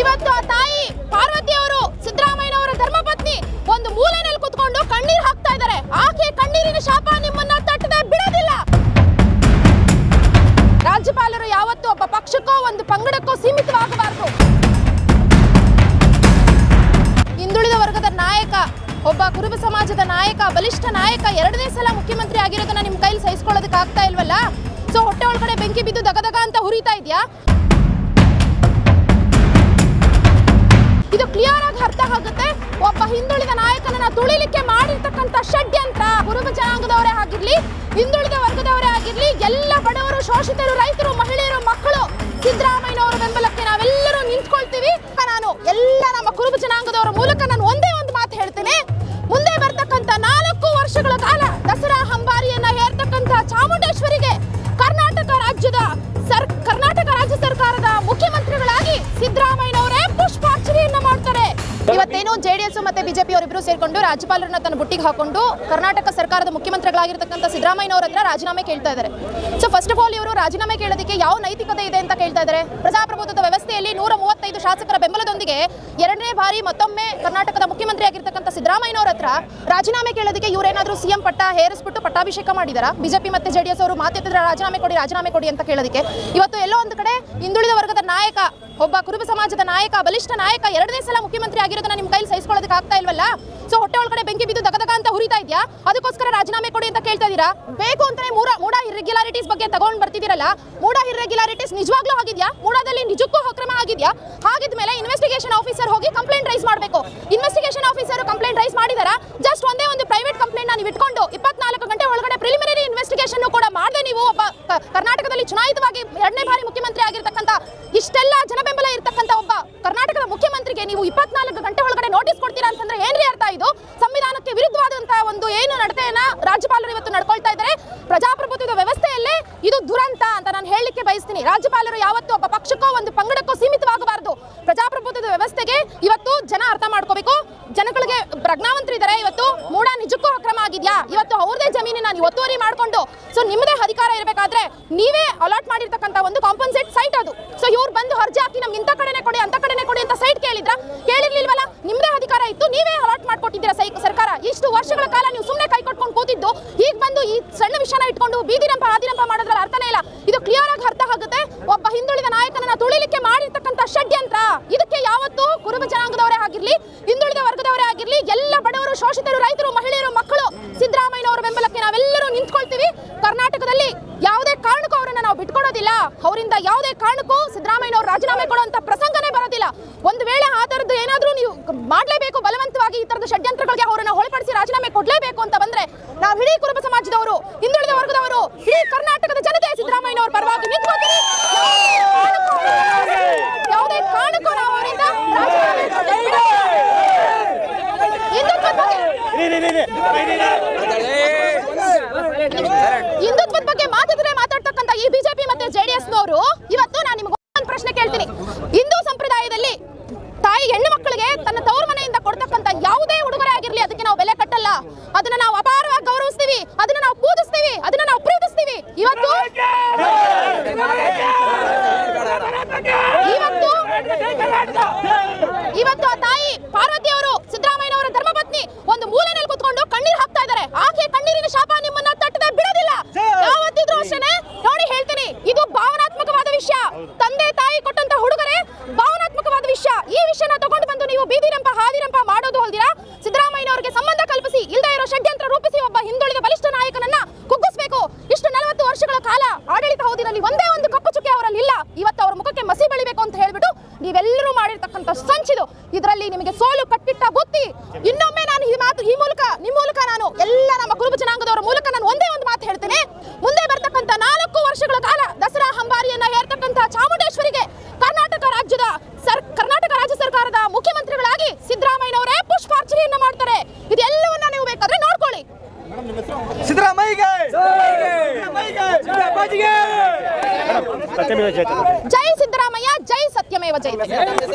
ಇವತ್ತು ಆ ತಾಯಿ ಪಾರ್ವತಿ ಅವರು ಸಿದ್ದರಾಮಯ್ಯನವರ ಧರ್ಮಪತ್ನಿ ಒಂದು ಮೂಲೆಯಲ್ಲಿ ಕುತ್ಕೊಂಡು ಕಣ್ಣೀರು ಹಾಕ್ತಾ ಇದ್ದಾರೆ. ಆಕೆ ಕಣ್ಣೀರಿನ ಶಾಪ ನಿಮ್ಮನ್ನ ತಟ್ಟದೆ ಬಿಡೋದಿಲ್ಲ. ರಾಜ್ಯಪಾಲರು ಯಾವತ್ತೂ ಒಬ್ಬ ಪಕ್ಷಕ್ಕೋ ಒಂದು ಪಂಗಡಕ್ಕೋ ಸೀಮಿತವಾಗಬಾರದು. ಹಿಂದುಳಿದ ವರ್ಗದ ನಾಯಕ, ಒಬ್ಬ ಕುರುಬ ಸಮಾಜದ ನಾಯಕ, ಬಲಿಷ್ಠ ನಾಯಕ ಎರಡನೇ ಸಲ ಮುಖ್ಯಮಂತ್ರಿ ಆಗಿರೋದನ್ನ ನಿಮ್ ಕೈಲಿ ಸಹಿಸ್ಕೊಳ್ಳೋದಕ್ಕೆ ಆಗ್ತಾ ಇಲ್ವಲ್ಲ? ಸೊ ಹೊಟ್ಟೆ ಒಳಗಡೆ ಬೆಂಕಿ ಬಿದ್ದು ದಗದಗ ಅಂತ ಹುರಿತಾ ಇದೆಯಾ? ಇದು ಕ್ಲಿಯರ್ ಆಗಿ ಅರ್ಥ ಆಗುತ್ತೆ. ಒಬ್ಬ ಹಿಂದುಳಿದ ನಾಯಕನನ್ನ ತುಳಿಲಿಕ್ಕೆ ಮಾಡಿರ್ತಕ್ಕಂಥ ಷಡ್ಯಂತ್ರ ಕುರುಬ ಜನಾಂಗದವರೇ ಆಗಿರ್ಲಿ, ಹಿಂದುಳಿದ ವರ್ಗದವರೇ ಆಗಿರ್ಲಿ, ಎಲ್ಲ ಬಡವರು, ಶೋಷಿತರು, ರೈತರು, ಮಹಿಳೆಯರು, ಮಕ್ಕಳು, ಸಿದ್ದರಾಮಯ್ಯನವರ ಬೆಂಬಲಕ್ಕೆ ನಾವೆಲ್ಲರೂ ನಿಂತ್ಕೊಳ್ತೀವಿ. ನಾನು ಎಲ್ಲ ನಮ್ಮ ಕುರುಬ ಜನಾಂಗದವರ ಮೂಲಕ ನಾನು ಒಂದೇ ಒಂದು ಮಾತು ಹೇಳ್ತೇನೆ. ಮುಂದೆ ಬರ್ತಕ್ಕಂಥ ನಾಲ್ಕು ವರ್ಷಗಳ ಕಾಲ ದಸರಾ ಹಂಬಾರಿಯನ್ನ ಹೇರ್ತಕ್ಕಂತ ಚಾಮುಂಡೇಶ್ವರಿಗೆ ಕರ್ನಾಟಕ ರಾಜ್ಯದ ಸರ್, ಕರ್ನಾಟಕ ರಾಜ್ಯ ಸರ್ಕಾರದ ಇವತ್ತೇನು ಜೆಡಿಎಸ್ ಮತ್ತೆ ಬಿಜೆಪಿ ಅವರಿಬ್ರು ಸೇರಿಕೊಂಡು ರಾಜ್ಯಪಾಲರನ್ನ ತನ್ನ ಬುಟ್ಟಿಗೆ ಹಾಕೊಂಡು ಕರ್ನಾಟಕ ಸರ್ಕಾರದ ಮುಖ್ಯಮಂತ್ರಿಗಳಾಗಿರ್ತಕ್ಕಂಥ ಸಿದ್ದರಾಮಯ್ಯನವರ ಹತ್ರ ರಾಜೀನಾಮೆ ಕೇಳ್ತಾ ಇದ್ದಾರೆ. ಸೊ ಫಸ್ಟ್ ಆಫ್ ಆಲ್ ಇವರು ರಾಜೀನಾಮೆ ಕೇಳೋದಕ್ಕೆ ಯಾವ ನೈತಿಕತೆ ಇದೆ ಅಂತ ಕೇಳ್ತಾ ಇದ್ದಾರೆ? ಪ್ರಜಾಪ್ರಭುತ್ವದ ವ್ಯವಸ್ಥೆಯಲ್ಲಿ ನೂರ ಮೂವತ್ತೈದು ಶಾಸಕರ ಬೆಂಬಲದೊಂದಿಗೆ ಎರಡನೇ ಬಾರಿ ಮತ್ತೊಮ್ಮೆ ಕರ್ನಾಟಕದ ಮುಖ್ಯಮಂತ್ರಿಯಾಗಿರ್ತಕ್ಕಂಥ ಸಿದ್ದರಾಮಯ್ಯನವರ ಹತ್ರ ರಾಜೀನಾಮೆ ಕೇಳೋದಕ್ಕೆ ಇವರೇನಾದರೂ ಸಿಎಂ ಪಟ್ಟ ಹೇರಿಸ್ಬಿಟ್ಟು ಪಟ್ಟಾಭಿಷೇಕ ಮಾಡಿದಾರ? ಬಿಜೆಪಿ ಮತ್ತೆ ಜೆಡಿಎಸ್ ಅವರು ಮಾತೆತ್ತಿದ್ರೆ ರಾಜೀನಾಮೆ ಕೊಡಿ ರಾಜೀನಾಮೆ ಕೊಡಿ ಅಂತ ಕೇಳೋದಕ್ಕೆ. ಇವತ್ತು ಎಲ್ಲೋ ಒಂದು ಕಡೆ ಹಿಂದುಳಿದ ವರ್ಗದ ನಾಯಕ ಒಬ್ಬ ಕುರುಬ ಸಮಾಜದ ನಾಯಕ, ಬಲಿಷ್ಠ ನಾಯಕ, ಎರಡನೇ ಸಲ ಮುಖ್ಯಮಂತ್ರಿ ಆಗಿರೋದನ್ನ ನಿಮ್ ಕೈಲಿ ಸಹಿಸಿಕೊಳ್ಳೋದಕ್ಕೆ ಆಗ್ತಾ ಇಲ್ವಲ್ಲ? ಸೊ ಹೊಟ್ಟೆ ಒಳಗಡೆ ಬೆಂಕಿ ಬಿದ್ದು ದಗದಗ ಅಂತ ಹುರಿತಾ ಇದೆಯಾ? ಅದಕ್ಕೋಸ್ಕರ ರಾಜೀನಾಮೆ ಕೊಡಿ ಅಂತ ಕೇಳ್ತಾ ಇದೀರಾ ಬೇಕು ಅಂತಾನೆ ಮೂಡ ಇರ್ರೆಗ್ಯುಲಾರಿಟೀಸ್ ಬಗ್ಗೆ ತಗೊಂಡ್ ಬರ್ತಿದಿರಲ್ಲ ಮೂಡ ಇರೆಗ್ಯುಲಾರಿಟೀಸ್ ನಿಜವಾಗ್ಲೂ ಆಗಿದ್ಯಾ? ಮೂಡಾದಲ್ಲಿ ನಿಜಕ್ಕೂ ಅಕ್ರಮ ಆಗಿದ್ಯಾ? ಹಾಗಿದ್ಮೇಲೆ ಇನ್ವೆಸ್ಟಿಗೇಷನ್ ಆಫೀಸರ್ ಹೋಗಿ ಕಂಪ್ಲೇಂಟ್ ರೈಸ್ ಮಾಡಬೇಕು ಇನ್ವೆಸ್ಟಿಗೇಷನ್ ಆಫೀಸರ್ ಕಂಪ್ಲೇಂಟ್ ರೈಸ್ ಮಾಡಿದಾರಾ ಜಸ್ಟ್ ಒಂದೇ ಒಂದು ಪ್ರೈವೇಟ್ ಕಂಪ್ಲೇಂಟ್ ನೀವು ಇಟ್ಕೊಂಡು ಇಪ್ಪತ್ನಾಲ್ಕು ಗಂಟೆ ಒಳಗಡೆ ಪ್ರಿಲಿಮಿನರಿ ಇನ್ವೆಸ್ಟಿಗೇಷನ್ ಕೂಡ ಮಾಡದೆ ನೀವು ಒಬ್ಬ ಕ- ಕರ್ನಾಟಕದಲ್ಲಿ ಚುನಾಯಿತವಾಗಿ ಎರಡನೇ ಬಾರಿ ಮುಖ್ಯಮಂತ್ರಿ ಆಗಿರ್ತಕ್ಕಂಥ, ಇಷ್ಟೆಲ್ಲ ಜನಬೆಂಬಲ ಇರತಕ್ಕಂಥ ಒಬ್ಬ ಕರ್ನಾಟಕದ ಮುಖ್ಯಮಂತ್ರಿಗೆ ನೀವು ಇಪ್ಪತ್ನಾಲ್ಕು ಗಂಟೆ ಒಳಗಡೆ ನೋಟಿಸ್ ಕೊಡ್ತೀರಾ ಅಂತಂದ್ರೆ ಏನ್ರಿ ಅರ್ಥ ಇದು? ಸಂವಿಧಾನಕ್ಕೆ ವಿರುದ್ಧವಾದಂತಹ ಒಂದು ಏನು ನಡತೆಯನ್ನ ರಾಜ್ಯಪಾಲರು ಇವತ್ತು ನಡ್ಕೊಳ್ತಾ ಇದ್ದಾರೆ ಪ್ರಜಾಪ್ರಭುತ್ವದ ವ್ಯವಸ್ಥೆಯಲ್ಲೇ ಇದು ದುರಂತ ಅಂತ ಬಯಸ್ತೀನಿ. ರಾಜ್ಯಪಾಲರು ಯಾವತ್ತೂ ಒಬ್ಬ ಪಕ್ಷಕ್ಕೋ ಒಂದು ಪಂಗಡಕ್ಕೋ ಸೀಮಿತವಾಗಬಾರದು. ಪ್ರಜಾಪ್ರಭುತ್ವದ ವ್ಯವಸ್ಥೆಗೆ ಇವತ್ತು ಜನ ಅರ್ಥ ಮಾಡ್ಕೋಬೇಕು. ಜನಗಳಿಗೆ ಪ್ರಜ್ಞಾವಂತರಿದ್ದಾರೆ ಇವತ್ತು ಮೂಡ ನಿಜಕ್ಕೂ ಅಕ್ರಮ ಆಗಿದ್ಯಾ? ಇವತ್ತು ಅವ್ರದೇ ಜಮೀನಿನ ನೀವು ಒತ್ತುವರಿ ಮಾಡಿಕೊಂಡು ಸೊ ನಿಮ್ಮದೇ ಅಧಿಕಾರ ಇರಬೇಕಾದ್ರೆ ನೀವೇ ಅಲಾಟ್ ಮಾಡಿರ್ತಕ್ಕಂಥ ಒಂದು ಕಾಂಪನ್ಸೇಟ್ ಸೈಟ್ ಅದು. ಸೊ ಇವ್ರು ಬಂದು ಅರ್ಜಿ ಹಾಕಿ ನಮ್ಗೆ ಇಂಥ ಕಡೆನೆ ಕೊಡಿ ಅಂತ ಕಡೆನೆ ಕೊಡಿ ಅಂತ ಸೈಟ್ ಕೇಳಿದ್ರ? ಕೇಳಿರ್ಲಿಲ್ವಲ್ಲ ನಿಮ್ಮದೇ ಅಧಿಕಾರ ಇತ್ತು ನೀವೇ ಅಲಾಟ್ ಮಾಡ್ಕೊಟ್ಟಿದ್ದೀರಾ ಸೈ ಸರ್ಕಾರ ಇಷ್ಟು ವರ್ಷಗಳ ಕಾಲ ನೀವು ಸುಮ್ಮನೆ ಕೈ ಕೊಟ್ಕೊಂಡು ಕೂತಿದ್ದು ಈಗ ಬಂದು ಈ ಸಣ್ಣ ವಿಷಯನ ಇಟ್ಕೊಂಡು ಬೀದಿರಂಪ ಆದಿರಂಪ ಮಾಡೋದ್ರಲ್ಲಿ ಅರ್ಥನೇ ಇಲ್ಲ ಇದು ಕ್ಲಿಯರ್ ಆಗಿ ಅರ್ಥ ಆಗುತ್ತೆ ಒಬ್ಬ ಹಿಂದುಳಿದ ನಾಯಕನನ್ನ ತುಳಿಲಿಕ್ಕೆ ಮಾಡಿರ್ತಕ್ಕಂಥ ಷಡ್ಯಂತ್ರ ಇದಕ್ಕೆ ಯಾವತ್ತೂ ಕುರುಬ ಜನಾಂಗದವರೇ ಆಗಿರ್ಲಿ ಹಿಂದುಳಿದ ವರ್ಗದವರೇ ಆಗಿರ್ಲಿ ಎಲ್ಲ ಬಡವರು ಶೋಷಿತರು ರೈತರು ಮಹಿಳೆಯರು ಮಕ್ಕಳು ಸಿದ್ದರಾಮಯ್ಯನವರ ಬೆಂಬಲಕ್ಕೆ ನಾವೆಲ್ಲರೂ ನಿಂತ್ಕೊಳ್ತೀವಿ ಕರ್ನಾಟಕದಲ್ಲಿ ಯಾವುದೇ ಕಾರಣಕ್ಕೂ ಅವರನ್ನ ನಾವು ಬಿಟ್ಕೊಡೋದಿಲ್ಲ ಅವರಿಂದ ಯಾವುದೇ ಕಾರಣಕ್ಕೂ ರಾಜೀನಾಮೆ ಕೊಡುವಂತ ಪ್ರಸಂಗನೇ ಬರೋದಿಲ್ಲ. ಒಂದು ವೇಳೆ ಆ ಥರದ್ದು ಏನಾದರೂ ನೀವು ಮಾಡಲೇಬೇಕು, ಬಲವಂತವಾಗಿ ಈ ತರದ ಷಡ್ಯಂತ್ರಗಳಿಗೆ ಅವರನ್ನು ಒಳಪಡಿಸಿ ರಾಜೀನಾಮೆ ಕೊಡಲೇಬೇಕು ಅಂತ ಬಂದ್ರೆ ನಾವು ಇಡೀ ಕುರುಬ ಸಮಾಜದವರು, ಹಿಂದುಳಿದ ವರ್ಗದವರು ಇಡೀ ಕರ್ನಾಟಕದ ಜನತೆ ಸಿದ್ದರಾಮಯ್ಯನವರ ಪರವಾಗಿ ನಿಂತ್ಕೊಳ್ತೀವಿ ಯಾವುದೇ ಕಾರಣಕ್ಕೂ ನಾವು ಅವರಿಂದ ರಾಜೀನಾಮೆ ಕೊಡೋದಿಲ್ಲ. ಹಿಂದುತ್ವದ ಬಗ್ಗೆ ಹಿಂದುತ್ವದ ಬಗ್ಗೆ ಮಾತಾಡಿದ್ರೆ ಮಾತಾಡ್ತಕ್ಕಂಥ ಈ ಬಿಜೆಪಿ ಮತ್ತೆ ಜೆಡಿಎಸ್ ನವರು ಇವತ್ತು ನಾನು ನಿಮಗೆ ಒಂದು ಪ್ರಶ್ನೆ ಕೇಳ್ತೀನಿ ಹಿಂದೂ ಸಂಪ್ರದಾಯದಲ್ಲಿ ತಾಯಿ ಹೆಣ್ಣು ಮಕ್ಕಳಿಗೆ ತನ್ನ ತವರು ಮನೆಯಿಂದ ಕೊಡ್ತಕ್ಕಂಥ ಯಾವುದೇ ಉಡುಗೊರೆ ಆಗಿರ್ಲಿ ಅದಕ್ಕೆ ನಾವು ಬೆಲೆ ಕಟ್ಟಲ್ಲ ಅದನ್ನ ನಾವು ಅಪಾರವಾಗಿ ಗೌರವಿಸ್ತೀವಿ ಅದನ್ನ ನಾವು ಪೂಜಿಸ್ತೀವಿ ಅದನ್ನ ನಾವು ಪ್ರೀತಿಸ್ತೀವಿ ಇವತ್ತು ಇವತ್ತು ಇವತ್ತು ಆ ತಾಯಿ ಪಾರ್ವತಿ ಅವರು ಸಿದ್ದರಾಮಯ್ಯನವರ ಧರ್ಮಪತ್ನಿ ಒಂದು ಮೂಲೆಯಲ್ಲಿ ಕುತ್ಕೊಂಡು ಕಣ್ಣೀರ್ ಹಾಕ್ತಾ ಇದ್ದಾರೆ ಆಕೆ ಕಣ್ಣೀರಿನ ಶಾಪ ನಿಮ್ಮನ್ನ ತಟ್ಟದೆ ಬಿಡೋದಿಲ್ಲ ಯಾವತ್ತಿದ್ರು ಅಷ್ಟೇನೆ ನೋಡಿ ಹೇಳ್ತೀನಿ ಇದು ಭಾವನಾತ್ಮಕವಾದ ವಿಷಯ ತಂದೆ ತಾಯಿ ಕೊಟ್ಟಂತ ಹುಡುಗರೆ ಭಾವನಾತ್ಮಕವಾದ ವಿಷಯ ಈ ವಿಷಯನ ತಗೊಂಡು ಬಂದು ನೀವು ಬೀದಿರಂಪ ಹಾದಿರಂಪ ಮಾಡೋದು ಹೊಲ್ದಿರಾ ಸಿದ್ದರಾಮಯ್ಯನವರಿಗೆ ಸಂಬಂಧ ಕಲ್ಪಿಸಿ ಇಲ್ಲದೆ ಇರೋ ಷಡ್ಯಂತ್ರ ರೂಪಿಸಿ ಒಬ್ಬ ಹಿಂದುಳಿದ ಬಲಿಷ್ಠ ನಾಯಕನನ್ನ ಕುಗ್ಗಿಸ್ಬೇಕು ಇಷ್ಟು ನಲವತ್ತು ವರ್ಷಗಳ ಕಾಲ ಆಡಳಿತ ಅವಧಿನಲ್ಲಿ ಒಂದೇ ಒಂದು ಕಪ್ಪು ಚುಕ್ಕೆ ಅವರಲ್ಲಿ ಇಲ್ಲ. ಇವತ್ತು ಅವರ ಮುಖಕ್ಕೆ ಮಸಿ ಬೆಳಿಬೇಕು ಅಂತ ಹೇಳ್ಬಿಟ್ಟು ನೀವೆಲ್ಲರೂ ಮಾಡಿರ್ತಕ್ಕಂಥ ಸಂಚಿದು. ಇದರಲ್ಲಿ ನಿಮಗೆ ಸೋಲು ಕಟ್ಟಿಟ್ಟ ಬುತ್ತಿ. ಇನ್ನೊಮ್ಮೆ जय सिद्धरामय्या जय सत्यमेव जयते।